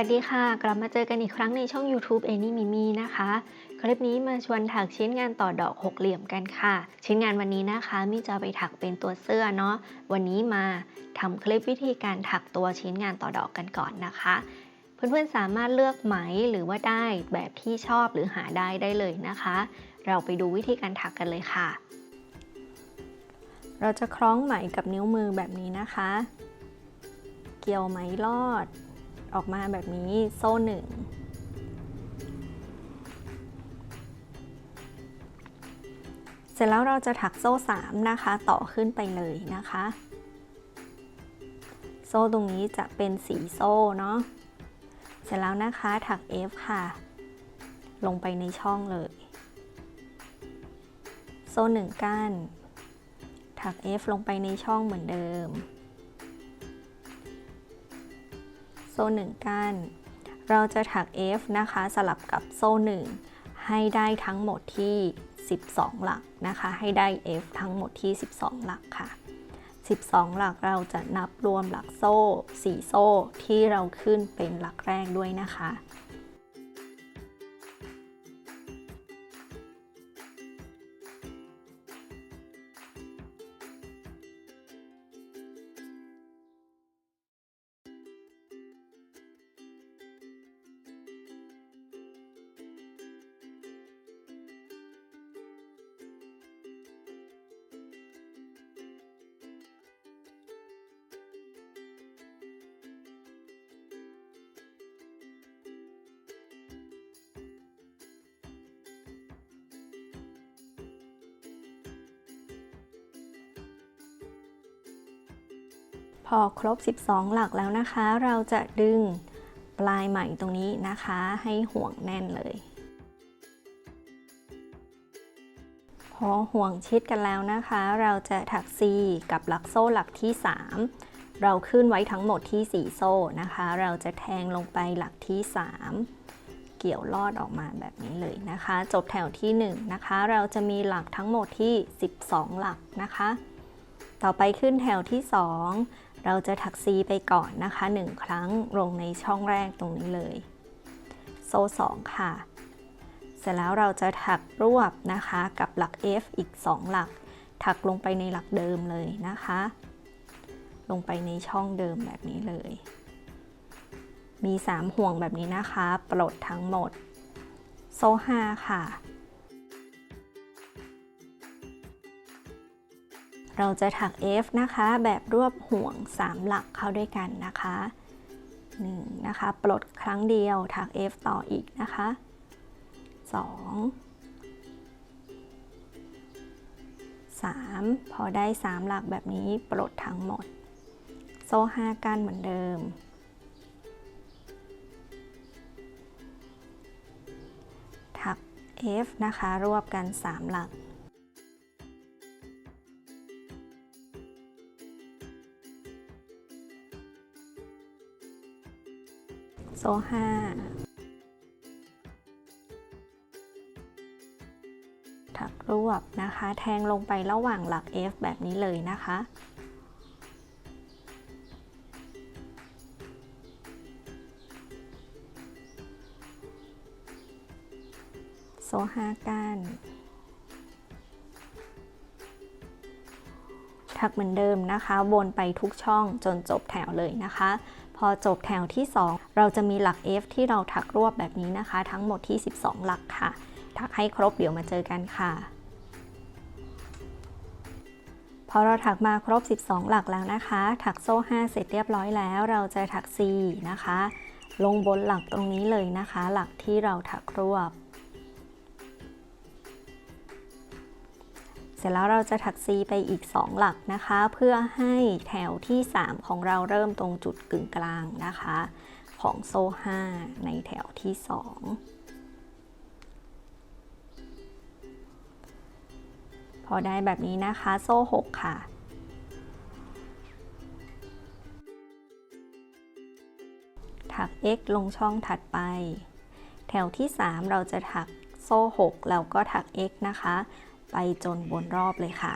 วัสดีค่ะ กลับมาเจอกันอีกครั้งในช่อง YouTube a n y Mimi นะคะ คลิปนี้มาชวนถักชิ้นงานต่อดอกหกเหลี่ยมกันค่ะ ชิ้นงานวันนี้นะคะมิจะไปถักเป็นตัวเสื้อเนาะวันนี้มาทำคลิปวิธีการถักตัวชิ้นงานต่อดอกกันก่อนนะคะ เพื่อนๆสามารถเลือกไหมหรือว่าได้แบบที่ชอบหรือหาได้ได้เลยนะคะ เราไปดูวิธีการถักกันเลยค่ะ เราจะคล้องไหมกับนิ้วมือแบบนี้นะคะ เกี่ยวไหมลอด ออกมาแบบนี้โซ่หนึ่งเสร็จแล้วเราจะถักโซ่ 3 นะคะ ต่อขึ้นไปเลยนะคะ โซ่ตรงนี้จะเป็นสีโซ่เนาะเสร็จแล้วนะคะถัก F ค่ะ ลงไปในช่องเลย โซ่หนึ่งก้านถัก F ลงไปในช่องเหมือนเดิม โซ่หนึ่งก้านเราจะถัก F นะคะสลับกับโซ่หนึ่งให้ได้ทั้งหมดที่ 12 หลักนะคะ ให้ได้ F ทั้งหมดที่ 12 หลักค่ะ 12 หลักเราจะนับรวมหลักโซ่ 4 โซ่ที่เราขึ้นเป็นหลักแรกด้วยนะคะ พอครบ 12 หลักแล้วนะคะ เราจะดึงปลายไหมตรงนี้นะคะ ให้ห่วงแน่นเลย พอห่วงชิดกันแล้วนะคะ เราจะถัก C กับหลักโซ่หลักที่ 3 เราขึ้นไว้ทั้งหมดที่ 4 โซ่นะคะ เราจะแทงลงไปหลักที่ 3 เกี่ยวลอดออกมาแบบนี้เลยนะคะ จบแถวที่ 1 นะคะ เราจะมีหลักทั้งหมดที่ 12 หลักนะคะ ต่อไปขึ้นแถวที่ 2 เราจะถัก C ไปก่อนนะคะ 1 ครั้งลงในช่องแรกตรงนี้เลย โซ่2ค่ะ เสร็จแล้วเราจะถักรวบนะคะกับหลัก F อีก 2 หลัก ถักลงไปในหลักเดิมเลยนะคะ ลงไปในช่องเดิมแบบนี้เลย มี 3 ห่วงแบบนี้นะคะ ปลดทั้งหมด โซ่5ค่ะ เราจะถัก F นะคะ แบบรวบห่วง 3 หลักเข้าด้วยกันนะคะ1นะคะ ปลดครั้งเดียวถัก F ต่ออีกนะคะ 2 3 พอได้ 3 หลักแบบนี้ปลดทั้งหมด โซ่5กันเหมือนเดิม ถัก F นะคะ รวบกัน 3 หลัก โซ่ห้าถักรวบนะคะ แทงลงไประหว่างหลัก F แบบนี้เลยนะคะ โซ่ห้าก้านถักเหมือนเดิมนะคะ วนไปทุกช่องจนจบแถวเลยนะคะ พอจบแถวที่ 2 เราจะมีหลัก F ที่เราถักรวบแบบนี้นะคะ ทั้งหมดที่ 12 หลักค่ะ ถักให้ครบเดี๋ยวมาเจอกันค่ะ พอเราถักมาครบ 12 หลักแล้วนะคะ ถักโซ่ 5 เสร็จเรียบร้อยแล้ว เราจะถัก C นะคะ ลงบนหลักตรงนี้เลยนะคะ หลักที่เราถักรวบ ร็จแล้วเราจะถัก C ไปอีก 2 หลักนะคะ เพื่อให้แถวที่ 3 ของเราเริ่มตรงจุดกึ่งกลางนะคะ ของโซ่5ในแถวที่ 2 พอได้แบบนี้นะคะโซ่ 6 ค่ะถัก x ลงช่องถัดไป แถวที่ 3 เราจะถักโซ่ 6 แล้วก็ถัก x นะคะ ไปจนบนรอบเลยค่ะ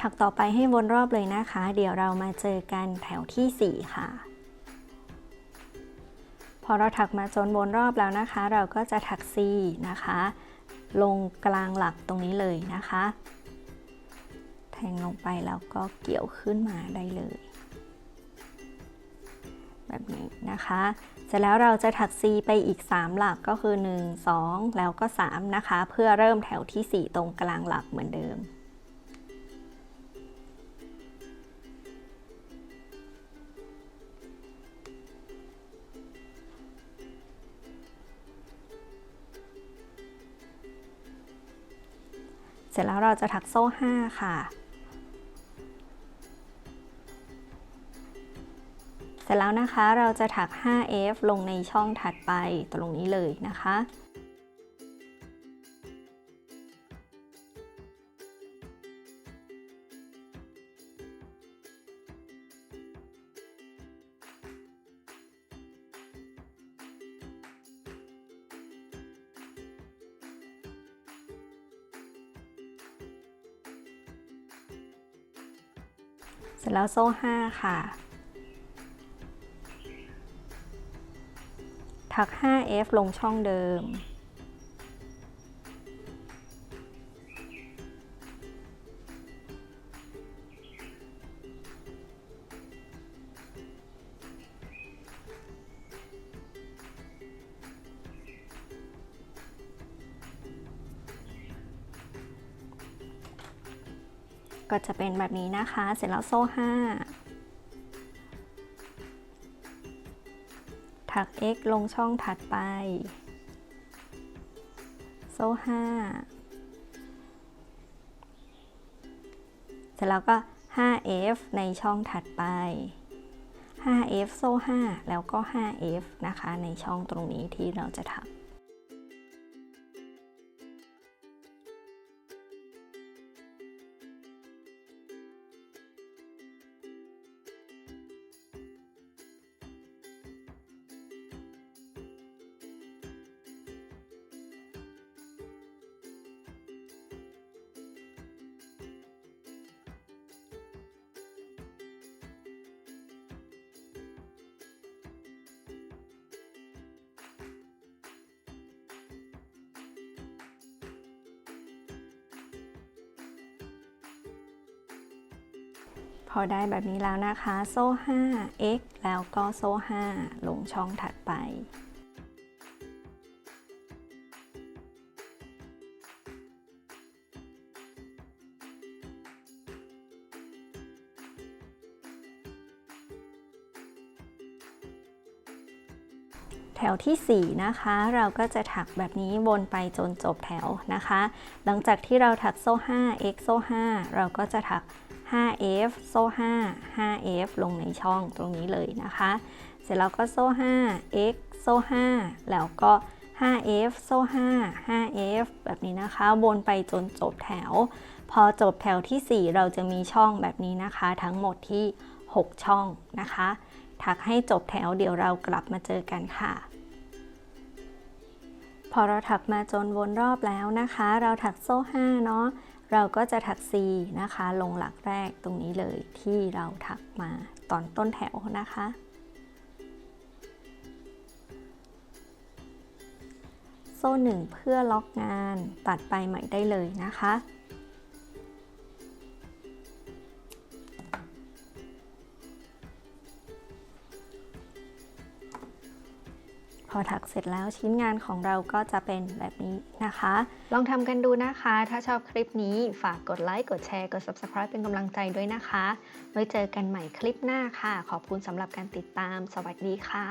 ถักต่อไปให้วนรอบเลยนะคะ เดี๋ยวเรามาเจอกันแถวที่ 4 ค่ะ พอเราถักมาจนวนรอบแล้วนะคะ เราก็จะถัก C นะคะ ลงกลางหลักตรงนี้เลยนะคะ แทงลงไปแล้วก็เกี่ยวขึ้นมาได้เลย แบบนี้นะคะเสร็จแล้วเราจะถัก C ไปอีก 3 หลักก็คือ 1 2 แล้วก็ 3 นะคะ เพื่อเริ่มแถวที่ 4 ตรงกลางหลักเหมือนเดิม ร็จแล้วเราจะถักโซ่ 5 ค่ะ เสร็จแล้วนะคะเราจะถัก 5F ลงในช่องถัดไปตรงนี้เลยนะคะ เสร็จแล้วโซ่5ค่ะ ถัก 5F ลงช่องเดิม ก็จะเป็นแบบนี้นะคะ เสร็จแล้วโซ่5ถัก x ลงช่องถัดไป โซ่5เสร็จแล้วก็ 5f ในช่องถัดไป 5f โซ่ 5 แล้วก็ 5f นะคะ ในช่องตรงนี้ที่เราจะถัก พอได้แบบนี้แล้วนะคะ โซ่ 5 x แล้วก็โซ่ 5 ลงช่องถัดไป แถวที่ 4 นะคะ เราก็จะถักแบบนี้วนไปจนจบแถวนะคะ หลังจากที่เราถักโซ่ 5 x โซ่ 5 เราก็จะถัก 5f โซ่ 5 5f ลงในช่องตรงนี้เลยนะคะ เสร็จแล้วก็โซ่ 5 x โซ่ 5 แล้วก็ 5f โซ่ 5 5f แบบนี้นะคะ วนไปจนจบแถว พอจบแถวที่ 4 เราจะมีช่องแบบนี้นะคะ ทั้งหมดที่ 6 ช่องนะคะ ถักให้จบแถวเดี๋ยวเรากลับมาเจอกันค่ะ พอเราถักมาจนวนรอบแล้วนะคะ เราถักโซ่ 5 เนาะ เราก็จะถัก C นะคะ ลงหลักแรกตรงนี้เลยที่เราถักมาตอนต้นแถวนะคะ โซ่1เพื่อล็อกงานตัดไปใหม่ได้เลยนะคะ พอถักเสร็จแล้วชิ้นงานของเราก็จะเป็นแบบนี้นะคะ ลองทำกันดูนะคะ ถ้าชอบคลิปนี้ฝากกดไลค์กดแชร์กด Subscribe เป็นกำลังใจด้วยนะคะ ไว้เจอกันใหม่คลิปหน้าค่ะ ขอบคุณสำหรับการติดตาม สวัสดีค่ะ